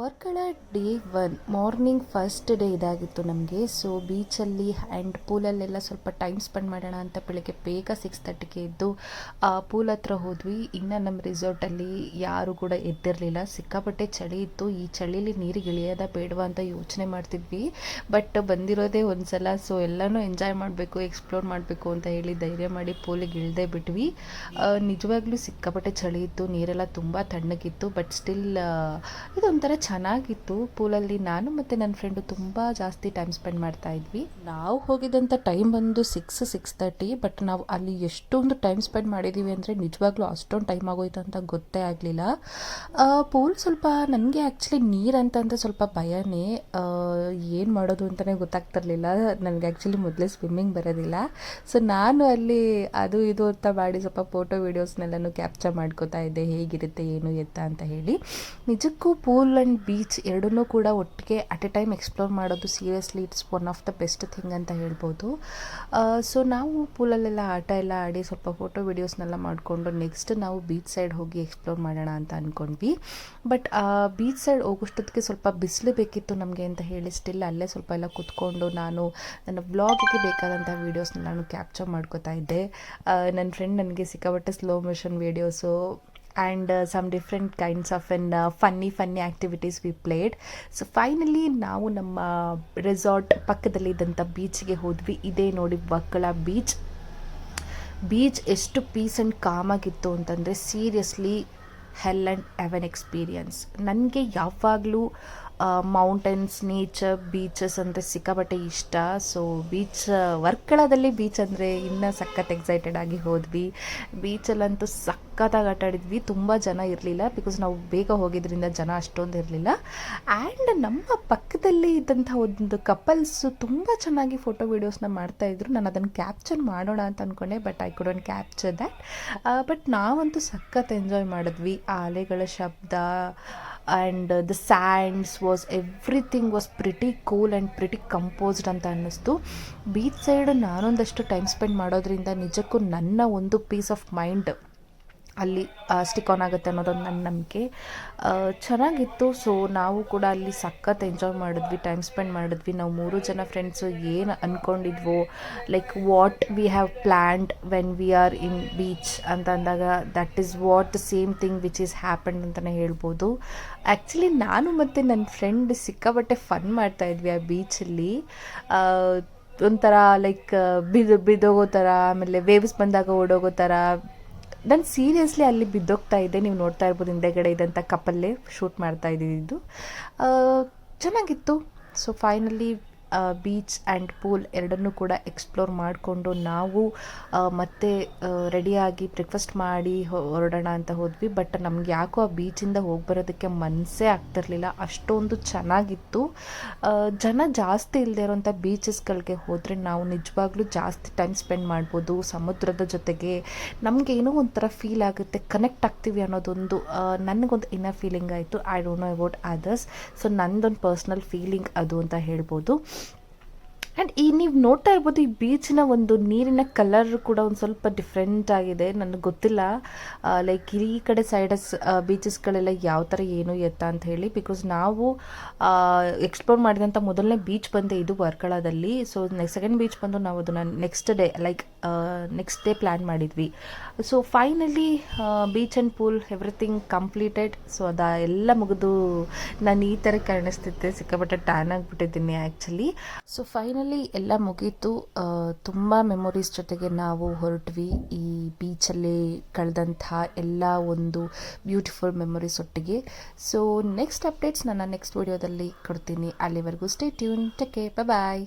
Varkala day one, morning first day ಇದಾಗಿತ್ತು ನಮಗೆ. So ಬೀಚಲ್ಲಿ ಆ್ಯಂಡ್ ಪೂಲಲ್ಲೆಲ್ಲ ಸ್ವಲ್ಪ ಟೈಮ್ ಸ್ಪೆಂಡ್ ಮಾಡೋಣ ಅಂತ ಬೆಳಗ್ಗೆ ಬೇಗ ಸಿಕ್ಸ್ ತರ್ಟಿಗೆ ಎದ್ದು ಪೂಲ್ ಹತ್ರ ಹೋದ್ವಿ. ಇನ್ನು ನಮ್ಮ ರಿಸಾರ್ಟಲ್ಲಿ ಯಾರು ಕೂಡ ಎದ್ದಿರಲಿಲ್ಲ. ಸಿಕ್ಕಾಪಟ್ಟೆ ಚಳಿ ಇತ್ತು. ಈ ಚಳಿಲಿ ನೀರಿಗೆ ಇಳಿಯೋದ ಬೇಡವಾ ಅಂತ ಯೋಚನೆ ಮಾಡ್ತಿದ್ವಿ. ಬಟ್ ಬಂದಿರೋದೇ ಒಂದು ಸಲ ಸೊ ಎಲ್ಲನೂ ಎಂಜಾಯ್ ಮಾಡಬೇಕು ಎಕ್ಸ್ಪ್ಲೋರ್ ಮಾಡಬೇಕು ಅಂತ ಹೇಳಿ ಧೈರ್ಯ ಮಾಡಿ ಪೂಲಿಗೆ ಇಳ್ದೇ ಬಿಟ್ವಿ. ನಿಜವಾಗ್ಲೂ ಸಿಕ್ಕಾಪಟ್ಟೆ ಚಳಿ ಇತ್ತು. ನೀರೆಲ್ಲ ತುಂಬ ತಣ್ಣಗಿತ್ತು. ಬಟ್ ಸ್ಟಿಲ್ ಇದೊಂಥರ ಚೆನ್ನಾಗಿತ್ತು ಪೂಲಲ್ಲಿ ನಾನು ಮತ್ತು ನನ್ನ ಫ್ರೆಂಡು ತುಂಬ ಜಾಸ್ತಿ ಟೈಮ್ ಸ್ಪೆಂಡ್ ಮಾಡ್ತಾ ಇದ್ವಿ. ನಾವು ಹೋಗಿದ್ದಂಥ ಟೈಮ್ ಬಂದು ಸಿಕ್ಸ್ ಸಿಕ್ಸ್ ತರ್ಟಿ ಬಟ್ ನಾವು ಅಲ್ಲಿ ಎಷ್ಟೊಂದು ಟೈಮ್ ಸ್ಪೆಂಡ್ ಮಾಡಿದ್ದೀವಿ ಅಂದರೆ ನಿಜವಾಗ್ಲೂ ಅಷ್ಟೊಂದು ಟೈಮ್ ಆಗೋಯ್ತು ಅಂತ ಗೊತ್ತೇ ಆಗಲಿಲ್ಲ. ಪೂಲ್ ಸ್ವಲ್ಪ ನನಗೆ ಆ್ಯಕ್ಚುಲಿ ನೀರು ಅಂತಂದರೆ ಸ್ವಲ್ಪ ಭಯನೇ. ಏನು ಮಾಡೋದು ಅಂತಲೇ ಗೊತ್ತಾಗ್ತಿರ್ಲಿಲ್ಲ. ನನಗೆ ಆ್ಯಕ್ಚುಲಿ ಮೊದಲೇ ಸ್ವಿಮ್ಮಿಂಗ್ ಬರೋದಿಲ್ಲ. ಸೊ ನಾನು ಅಲ್ಲಿ ಅದು, ಇದು ಅಂತ ಮಾಡಿ ಸ್ವಲ್ಪ ಫೋಟೋ ವೀಡಿಯೋಸ್ನೆಲ್ಲನೂ ಕ್ಯಾಪ್ಚರ್ ಮಾಡ್ಕೋತಾ ಇದ್ದೆ. ಹೇಗಿರುತ್ತೆ, ಏನು ಎತ್ತ ಅಂತ ಹೇಳಿ. ನಿಜಕ್ಕೂ ಪೂಲ್ ಆ್ಯಂಡ್ ಬೀಚ್ ಎರಡನ್ನೂ ಕೂಡ ಒಟ್ಟಿಗೆ ಅಟ್ ಎ ಟೈಮ್ ಎಕ್ಸ್ಪ್ಲೋರ್ ಮಾಡೋದು seriously it's one of the best thing ಅಂತ ಹೇಳ್ಬೋದು. ಸೊ ನಾವು ಪೂಲಲ್ಲೆಲ್ಲ ಆಟ ಎಲ್ಲ ಆಡಿ ಸ್ವಲ್ಪ ಫೋಟೋ ವೀಡಿಯೋಸ್ನೆಲ್ಲ ಮಾಡಿಕೊಂಡು ನೆಕ್ಸ್ಟ್ ನಾವು ಬೀಚ್ ಸೈಡ್ ಹೋಗಿ ಎಕ್ಸ್ಪ್ಲೋರ್ ಮಾಡೋಣ ಅಂತ ಅಂದ್ಕೊಂಡ್ವಿ ಬಟ್ ಬೀಚ್ ಸೈಡ್ ಹೋಗೋಷ್ಟೊತ್ತಿಗೆ ಸ್ವಲ್ಪ ಬಿಸಿಲು ಬೇಕಿತ್ತು ನಮಗೆ ಅಂತ ಹೇಳಿ ಸ್ಟಿಲ್ ಅಲ್ಲೇ ಸ್ವಲ್ಪ ಎಲ್ಲ ಕುತ್ಕೊಂಡು ನಾನು ನನ್ನ ವ್ಲಾಗಿಗೆ ಬೇಕಾದಂಥ ವೀಡಿಯೋಸ್ನ ನಾನು ಕ್ಯಾಪ್ಚರ್ ಮಾಡ್ಕೋತಾ ಇದ್ದೆ. ನನ್ನ ಫ್ರೆಂಡ್ ನನಗೆ ಸಿಕ್ಕಾಪಟ್ಟೆ slow motion videos and some different kinds of and funny funny activities we played so finally ನಾವು ನಮ್ಮ ರೆಸಾರ್ಟ್ ಪಕ್ಕದಲ್ಲಿದ್ದಂಥ ಬೀಚ್ಗೆ ಹೋದ್ವಿ. ಇದೇ ನೋಡಿ ಬಕ್ಕಳ ಬೀಚ್ ಬೀಚ್ ಎಷ್ಟು ಪೀಸ್ ಆ್ಯಂಡ್ ಕಾಮಾಗಿತ್ತು ಅಂತಂದರೆ seriously hell and even experience ನನಗೆ ಯಾವಾಗಲೂ ಮೌಂಟೇನ್ಸ್ ನೇಚರ್ ಬೀಚಸ್ ಅಂದರೆ ಸಿಕ್ಕಾಪಟ್ಟೆ ಇಷ್ಟ. ಸೊ ಬೀಚ್ ವರ್ಕಳದಲ್ಲಿ ಬೀಚ್ ಅಂದರೆ ಇನ್ನೂ ಸಖತ್ ಎಕ್ಸೈಟೆಡ್ ಆಗಿ ಹೋದ್ವಿ. ಬೀಚಲ್ಲಂತೂ ಸಖತ್ತಾಗಿ ಆಟಾಡಿದ್ವಿ ತುಂಬ ಜನ ಇರಲಿಲ್ಲ ಬಿಕಾಸ್ ನಾವು ಬೇಗ ಹೋಗಿದ್ರಿಂದ ಜನ ಅಷ್ಟೊಂದು ಇರಲಿಲ್ಲ. ಆ್ಯಂಡ್ ನಮ್ಮ ಪಕ್ಕದಲ್ಲಿ ಇದ್ದಂಥ ಒಂದು ಕಪಲ್ಸು ತುಂಬ ಚೆನ್ನಾಗಿ ಫೋಟೋ ವೀಡಿಯೋಸ್ನ ಮಾಡ್ತಾಯಿದ್ರು ನಾನು ಅದನ್ನು ಕ್ಯಾಪ್ಚರ್ ಮಾಡೋಣ ಅಂತ ಅಂದ್ಕೊಂಡೆ but I couldn't capture that but ನಾವಂತೂ ಸಖತ್ ಎಂಜಾಯ್ ಮಾಡಿದ್ವಿ. ಆ ಅಲೆಗಳ ಶಬ್ದ and the sands was everything was pretty cool and pretty composed ಅಂತ ಅನ್ನಿಸ್ತು. ಬೀಚ್ ಸೈಡ್ ನಾನೊಂದಷ್ಟು ಟೈಮ್ ಸ್ಪೆಂಡ್ ಮಾಡೋದ್ರಿಂದ ನಿಜಕ್ಕೂ ನನ್ನ ಒಂದು ಪೀಸ್ ಆಫ್ ಮೈಂಡ್ ಅಲ್ಲಿ ಸ್ಟಿಕ್ ಆನ್ ಆಗುತ್ತೆ ಅನ್ನೋದೊಂದು ನನ್ನ ನಂಬಿಕೆ. ಚೆನ್ನಾಗಿತ್ತು. ಸೊ ನಾವು ಕೂಡ ಅಲ್ಲಿ ಸಖತ್ ಎಂಜಾಯ್ ಮಾಡಿದ್ವಿ ಟೈಮ್ ಸ್ಪೆಂಡ್ ಮಾಡಿದ್ವಿ. ನಾವು ಮೂರು ಜನ ಫ್ರೆಂಡ್ಸು ಏನು ಅಂದ್ಕೊಂಡಿದ್ವೋ like what we have planned when we are in beach ಅಂತ ಅಂದಾಗ that is what the same thing which is happen ಅಂತಲೇ ಹೇಳ್ಬೋದು. ಆ್ಯಕ್ಚುಲಿ ನಾನು ಮತ್ತು ನನ್ನ ಫ್ರೆಂಡ್ ಸಿಕ್ಕಾಪಟ್ಟೆ ಫನ್ ಮಾಡ್ತಾ ಇದ್ವಿ ಆ ಬೀಚಲ್ಲಿ ಒಂಥರ ಲೈಕ್ ಬಿದ್ದು ಬಿದ್ದೋಗೋ ಥರ, ಆಮೇಲೆ ವೇವ್ಸ್ ಬಂದಾಗ ಓಡೋಗೋ ಥರ ನಾನು ಸೀರಿಯಸ್ಲಿ ಅಲ್ಲಿ ಬಿದ್ದೋಗ್ತಾ ಇದ್ದೆ ನೀವು ನೋಡ್ತಾ ಇರ್ಬೋದು ಹಿಂದೆಗಡೆ ಇದ್ದಂಥ ಕಪ್ಪಲ್ಲೇ ಶೂಟ್ ಮಾಡ್ತಾ ಇದ್ದಿದ್ದು ಚೆನ್ನಾಗಿತ್ತು. So finally beach and pool ಎರಡನ್ನೂ ಕೂಡ ಎಕ್ಸ್ಪ್ಲೋರ್ ಮಾಡಿಕೊಂಡು ನಾವು ಮತ್ತೆ ರೆಡಿಯಾಗಿ ಬ್ರೇಕ್ಫಾಸ್ಟ್ ಮಾಡಿ ಹೊರಡೋಣ ಅಂತ ಹೋದ್ವಿ. ಬಟ್ ನಮ್ಗೆ ಯಾಕೋ ಆ ಬೀಚಿಂದ ಹೋಗಿ ಬರೋದಕ್ಕೆ ಮನಸ್ಸೇ ಆಗ್ತಿರ್ಲಿಲ್ಲ. ಅಷ್ಟೊಂದು ಚೆನ್ನಾಗಿತ್ತು. ಜನ ಜಾಸ್ತಿ ಇಲ್ಲದೆ ಇರೋಂಥ ಬೀಚಸ್ಗಳಿಗೆ ಹೋದರೆ ನಾವು ನಿಜವಾಗ್ಲೂ ಜಾಸ್ತಿ ಟೈಮ್ ಸ್ಪೆಂಡ್ ಮಾಡ್ಬೋದು. ಸಮುದ್ರದ ಜೊತೆಗೆ ನಮಗೆ ಏನೋ ಒಂಥರ ಫೀಲ್ ಆಗುತ್ತೆ. ಕನೆಕ್ಟ್ ಆಗ್ತೀವಿ ಅನ್ನೋದೊಂದು ನನಗೊಂದು ಇನ್ನ ಫೀಲಿಂಗ್ ಆಯಿತು. I don't know about others so ನಂದೊಂದು ಪರ್ಸ್ನಲ್ ಫೀಲಿಂಗ್ ಅದು ಅಂತ ಹೇಳ್ಬೋದು. ಆ್ಯಂಡ್ ಈ ನೀವು ನೋಡ್ತಾ ಇರ್ಬೋದು, ಈ ಬೀಚಿನ ಒಂದು ನೀರಿನ ಕಲರ್ ಕೂಡ ಒಂದು ಸ್ವಲ್ಪ ಡಿಫ್ರೆಂಟ್ ಆಗಿದೆ. ನನಗೆ ಗೊತ್ತಿಲ್ಲ. ಲೈಕ್ ಈ ಕಡೆ ಸೈಡಸ್ ಬೀಚಸ್ಗಳೆಲ್ಲ ಯಾವ ಥರ ಏನು ಎತ್ತ ಅಂತ ಹೇಳಿ. ಬಿಕಾಸ್ ನಾವು ಎಕ್ಸ್ಪ್ಲೋರ್ ಮಾಡಿದಂಥ ಮೊದಲನೇ ಬೀಚ್ ಬಂದೆ ಇದು ವರ್ಕಳದಲ್ಲಿ. ಸೊ ಸೆಕೆಂಡ್ ಬೀಚ್ ಬಂದು ನಾವು ಅದನ್ನು next day like next day plan ಮಾಡಿದ್ವಿ. So finally beach and pool everything completed so ಅದ ಎಲ್ಲ ಮುಗಿದು ನಾನು ಈ ಥರ ಕಾಣಿಸ್ತಿದ್ದೆ ಸಿಕ್ಕಾಪಟ್ಟೆ ಟ್ಯಾನ್ ಆಗಿಬಿಟ್ಟಿದ್ದೀನಿ ಆ್ಯಕ್ಚುಲಿ ಸೊ ಫೈನಲಿ ಎಲ್ಲ ಮುಗೀತು. ತುಂಬ ಮೆಮೊರೀಸ್ ಜೊತೆಗೆ ನಾವು ಹೊರಟ್ವಿ. ಈ ಬೀಚಲ್ಲಿ ಕಳೆದಂತಹ ಎಲ್ಲ ಒಂದು ಬ್ಯೂಟಿಫುಲ್ ಮೆಮೊರೀಸ್ ಒಟ್ಟಿಗೆ. ಸೊ ನೆಕ್ಸ್ಟ್ ಅಪ್ಡೇಟ್ಸ್ ನನ್ನ ನೆಕ್ಸ್ಟ್ ವೀಡಿಯೋದಲ್ಲಿ ಕೊಡ್ತೀನಿ. ಅಲ್ಲಿವರೆಗೂ ಸ್ಟೇ ಟ್ಯೂನ್ ಟೆಕೆ ಬಾಯ್